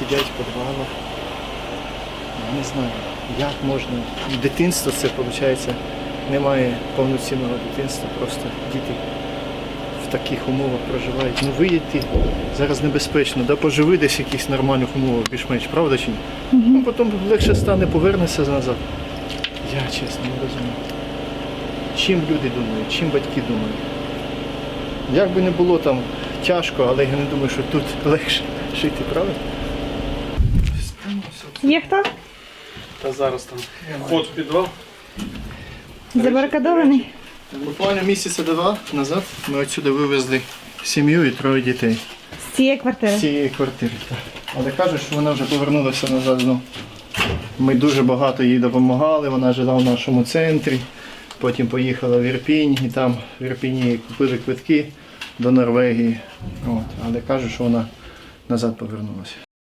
сидять в підвалах. Не знаю, як можна. Дитинство це виходить, немає повноцінного дитинства, просто діти в таких умовах проживають. Ну виїдьте, зараз небезпечно, да, поживи десь в якихось нормальних умовах більш-менш, правда чи ні? Ну потім легше стане, повернешся назад. Я чесно не розумію. Чим люди думають, чим батьки думають. Як би не було там тяжко, але я не думаю, що тут легше жити, правда? Є хто? Та зараз там вход в підвал. Забаркадований. Буквально місяця два назад ми отсюди вивезли сім'ю і троє дітей З цієї квартири. з цієї квартири. так. Але кажуть, що вона вже повернулася назад знову. Ми дуже багато їй допомагали, вона жила в нашому центрі, потім поїхала в Ірпінь і там в Ірпіні купили квитки до Норвегії. От. Але кажуть, що вона назад повернулася.